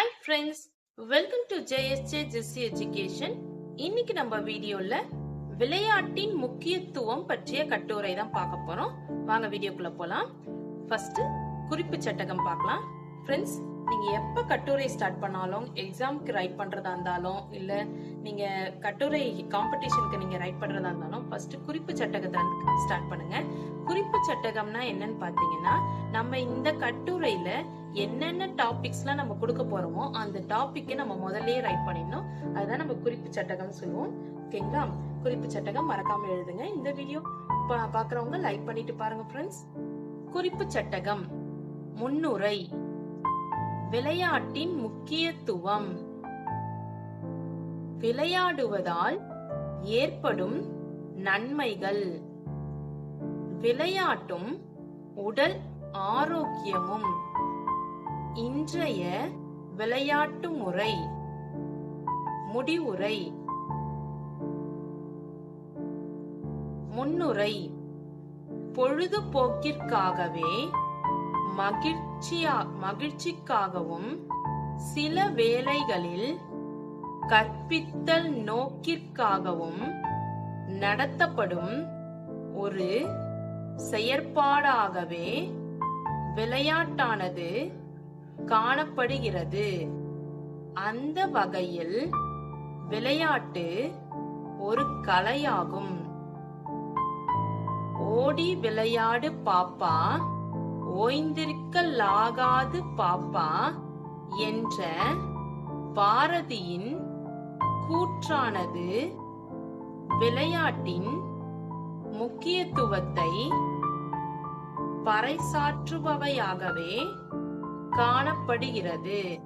Hi friends welcome to JSJ Jessie education இன்னைக்கு நம்ம வீடியோல விளையாட்டின் முக்கியத்துவம் பற்றிய கட்டுரை தான் பார்க்க போறோம். வாங்க வீடியோக்குள்ள போலாம். ஃபர்ஸ்ட் குறிப்பு சட்டகம் பார்க்கலாம். ஃப்ரெண்ட்ஸ் நீங்கள் எப்போ கட்டுரை ஸ்டார்ட் பண்ணாலும் எக்ஸாம்க்கு ரைட் பண்ணுறதா இருந்தாலும் இல்லை நீங்கள் கட்டுரை காம்படிஷனுக்கு நீங்கள் ரைட் பண்ணுறதா இருந்தாலும் ஃபர்ஸ்ட் குறிப்பு சட்டகத்தை ஸ்டார்ட் பண்ணுங்கள் குறிப்பு சட்டகம்னா என்னன்னு பார்த்தீங்கன்னா நம்ம இந்த கட்டுரையில் என்னென்ன டாபிக்ஸ்லாம் நம்ம கொடுக்க போகிறோமோ அந்த டாப்பிக்கை நம்ம முதல்லயே ரைட் பண்ணிடணும். அதுதான் நம்ம குறிப்பு சட்டகம் சொல்லுவோம். ஓகேங்களா குறிப்பு சட்டகம் மறக்காமல் எழுதுங்க இந்த வீடியோ பார்க்குறவங்க லைக் பண்ணிட்டு பாருங்க ஃப்ரெண்ட்ஸ் குறிப்பு சட்டகம். முன்னுரை. விளையாட்டின் முக்கியத்துவம். விளையாடுவதால் ஏற்படும் நன்மைகள். விளையாட்டும் உடல் ஆரோக்கியமும். இன்றைய விளையாட்டு முறை. முடிவுரை. முன்னுரை. பொழுதுபோக்கிற்காகவே மகிழ்ச்சியா மகிழ்ச்சிக்காகவும் சில வேளைகளில் கற்பித்தல் நோக்கிற்காகவும் நடத்தப்படும் ஒரு செயற்பாடாகவே விளையாட்டானது காணப்படுகிறது. அந்த வகையில் விளையாட்டு ஒரு கலையாகும். ஓடி விளையாடு பாப்பா ஓய்ந்திருக்கலாகாது பாப்பா என்ற பாரதியின் கூற்றானது விளையாட்டின் முக்கியத்துவத்தை பறைசாற்றுபவையாகவே காணப்படுகிறது.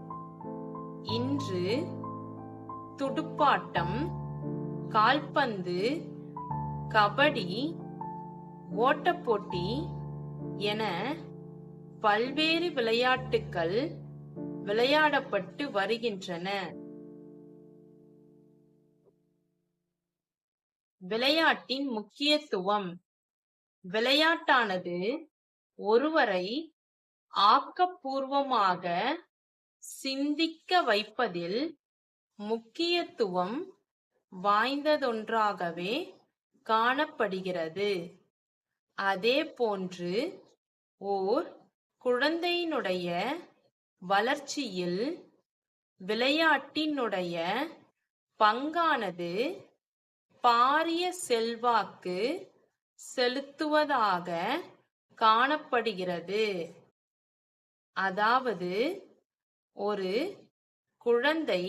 இன்று துடுப்பாட்டம் கால்பந்து கபடி ஓட்டப்போட்டி என பல்வேறு விளையாட்டுகள் விளையாடப்பட்டு வருகின்றன. விளையாட்டின் முக்கியத்துவம். விளையாட்டானது ஒருவரை ஆக்கப்பூர்வமாக சிந்திக்க வைப்பதில் முக்கியத்துவம் வாய்ந்ததொன்றாகவே காணப்படுகிறது. அதே போன்று ஓர் குழந்தையினுடைய வளர்ச்சியில் விளையாட்டினுடைய பங்கானது பாரிய செல்வாக்கு செலுத்துவதாக காணப்படுகிறது. அதாவது ஒரு குழந்தை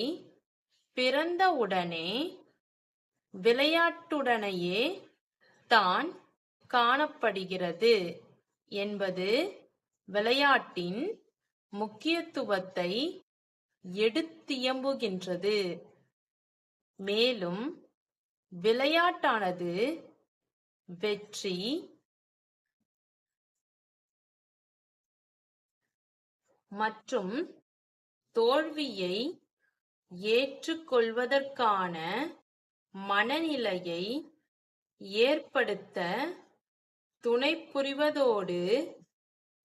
பிறந்தவுடனே விளையாட்டுடனேயே தான் காணப்படுகிறது என்பது விளையாட்டின் முக்கியத்துவத்தை எடுத்தியம்புகின்றது. மேலும் விளையாட்டானது வெற்றி மற்றும் தோல்வியை ஏற்றுக்கொள்வதற்கான மனநிலையை ஏற்படுத்த துணை புரிவதோடு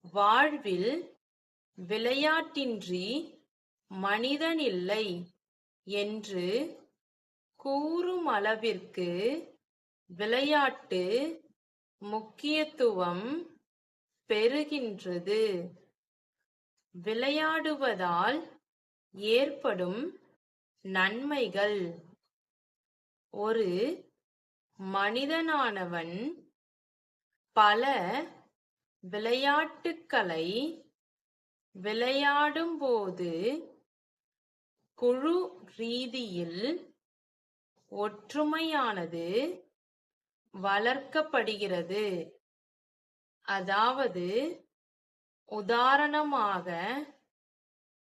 வாழ்வில் விளையாட்டின்றி மனிதனில்லை என்று கூறும் அளவிற்கு விளையாட்டு முக்கியத்துவம் பெறுகின்றது. விளையாடுவதால் ஏற்படும் நன்மைகள். ஒரு மனிதனானவன் பல விளையாட்டுக்களை விளையாடும்போது குழு ரீதியில் ஒற்றுமையானது வளர்க்கப்படுகிறது. அதாவது உதாரணமாக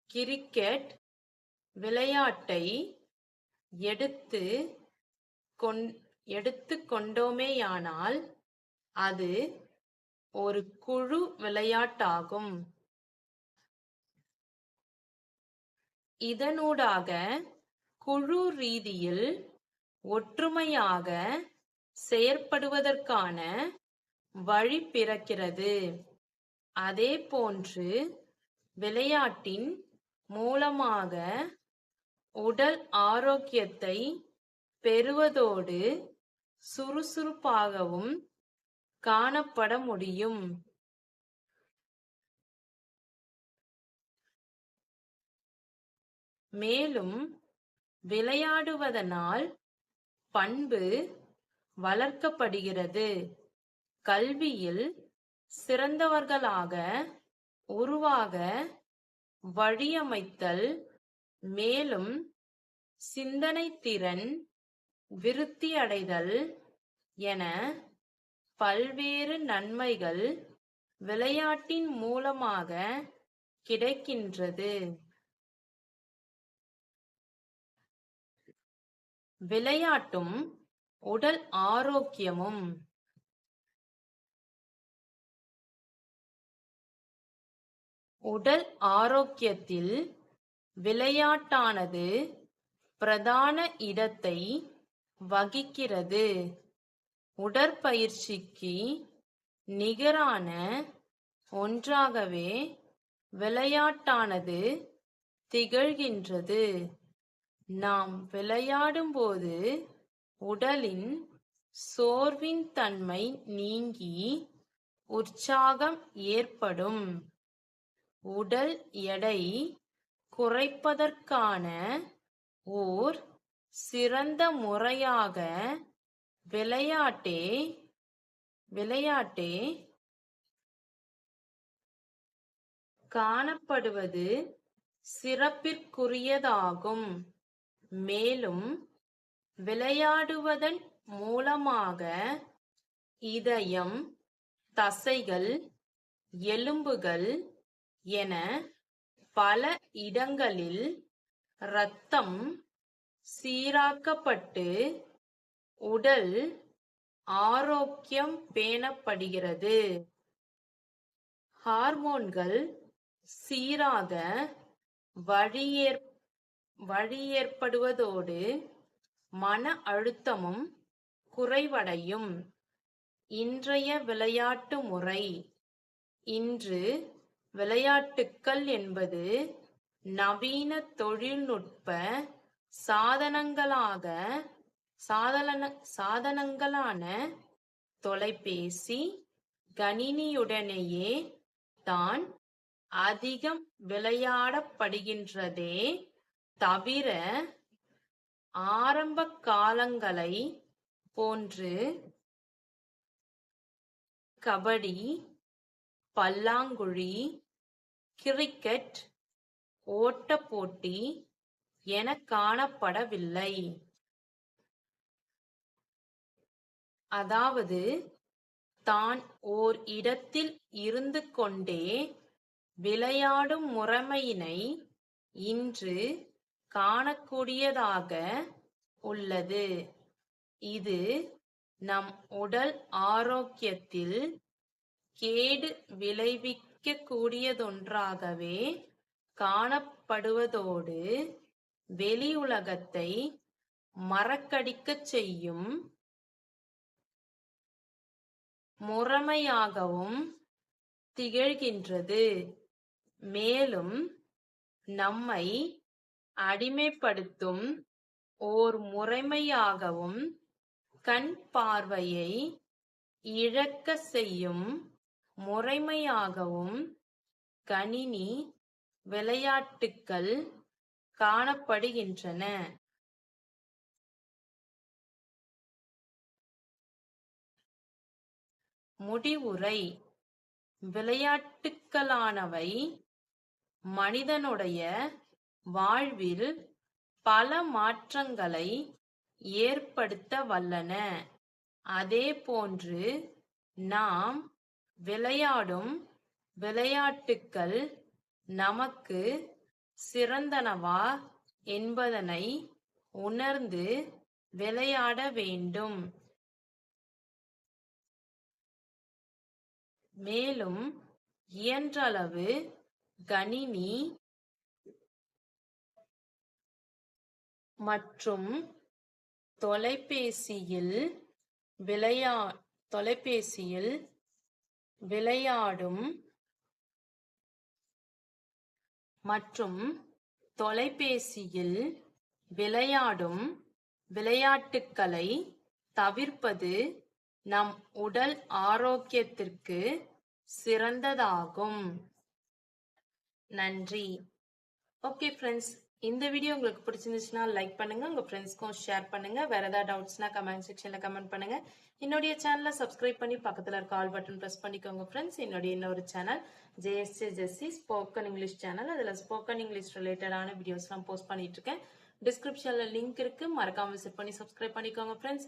கிரிக்கெட் விளையாட்டை எடுத்து எடுத்து கொண்டோமேயானால் அது ஒரு குழு விளையாட்டாகும். இதனூடாக குழு ரீதியில் ஒற்றுமையாக செயற்படுவதற்கான வழி பிறக்கிறது. அதே போன்று விளையாட்டின் மூலமாக உடல் ஆரோக்கியத்தை பெறுவதோடு சுறுசுறுப்பாகவும் காணப்பட முடியும். மேலும் விளையாடுவதனால் பண்பு வளர்க்கப்படுகிறது. கல்வியில் சிறந்தவர்களாக உருவாக வழியமைத்தல் மேலும் சிந்தனை திறன் விருத்தியடைதல் என பல்வேறு நன்மைகள் விளையாட்டின் மூலமாக கிடைக்கின்றது. விளையாட்டும் உடல் ஆரோக்கியமும். உடல் ஆரோக்கியத்தில் விளையாட்டானது பிரதான இடத்தை வகிக்கிறது. உடற்பயிற்சிக்கு நிகரான ஒன்றாகவே விளையாட்டானது திகழ்கின்றது. நாம் விளையாடும்போது உடலின் சோர்வின் தன்மை நீங்கி உற்சாகம் ஏற்படும். உடல் எடை குறைப்பதற்கான ஓர் சிறந்த முறையாக விளையாட்டே விளையாட்டே காணப்படுவது சிறப்பிற்குரியதாகும். மேலும் விளையாடுவதன் மூலமாக இதயம் தசைகள் எலும்புகள் என பல இடங்களில் இரத்தம் சீராக்கப்பட்டு உடல் ஆரோக்கியம் பேணப்படுகிறது. ஹார்மோன்கள் சீராக வழியேற் வழியேற்படுவதோடு மன அழுத்தமும் குறைவடையும். இன்றைய விளையாட்டு முறை. இன்று விளையாட்டுக்கள் என்பது நவீன தொழில்நுட்ப சாதனங்களாக சாதன சாதனங்களான தொலைபேசி கணினியுடனேயே தான் அதிகம் விளையாடப்படுகின்றதே தவிர ஆரம்ப காலங்களை போன்று கபடி பல்லாங்குழி கிரிக்கெட் ஓட்டப் போட்டி என காணப்படவில்லை. அதாவது தான் ஓர் இடத்தில் இருந்து கொண்டே விளையாடும் முறைமையினை இன்று காணக்கூடியதாக உள்ளது. இது நம் உடல் ஆரோக்கியத்தில் கேடு விளைவிக்க கூடியதொன்றாகவே காணப்படுவதோடு வெளி உலகத்தை மறக்கடிக்கச் செய்யும் முறைமையாகவும் திகழ்கின்றது. மேலும் நம்மை அடிமைப்படுத்தும் ஓர் முறைமையாகவும் கண் பார்வையை இழக்க செய்யும் முறைமையாகவும் கணினி விளையாட்டுக்கள் காணப்படுகின்றன. முடிவுரை. விளையாட்டுக்களானவை மனிதனுடைய வாழ்வில் பல மாற்றங்களை ஏற்படுத்த வல்லன. அதே போன்று நாம் விளையாடும் விளையாட்டுக்கள் நமக்கு சிறந்தனவா என்பதனை உணர்ந்து விளையாட வேண்டும். மேலும் இயன்றளவு கணினி மற்றும் தொலைபேசியில் விளையா தொலைபேசியில் விளையாடும் மற்றும் தொலைபேசியில் விளையாடும் விளையாட்டுக்களை தவிர்ப்பது நம் உடல் ஆரோக்கியத்திற்கு சிறந்ததாகும். நன்றி. ஓகே ஃப்ரெண்ட்ஸ் இந்த வீடியோ உங்களுக்கு பிடிச்சிருந்துச்சுன்னா லைக் பண்ணுங்க. உங்க ஃப்ரெண்ட்ஸ்க்கும் ஷேர் பண்ணுங்க. வேற ஏதாவது டவுட்ஸ்னா கமெண்ட் செக்ஷன்ல கமெண்ட் பண்ணுங்க. என்னுடைய சேனலை சப்ஸ்கிரைப் பண்ணி பக்கத்துல இருக்க ஆல் பட்டன் பிரஸ் பண்ணிக்கோங்க ஃப்ரெண்ட்ஸ் என்னுடைய இன்னொரு channel JSA Jessie spoken English channel அதுல ஸ்போக்கன் இங்கிலீஷ் ரிலேட்டடான வீடியோஸ்லாம் போஸ்ட் பண்ணிட்டு இருக்கேன். டிஸ்கிரிப்ஷன்ல லிங்க் இருக்கு. மறக்காம விசிட் பண்ணி சப்ஸ்கிரைப் பண்ணிக்கோங்க friends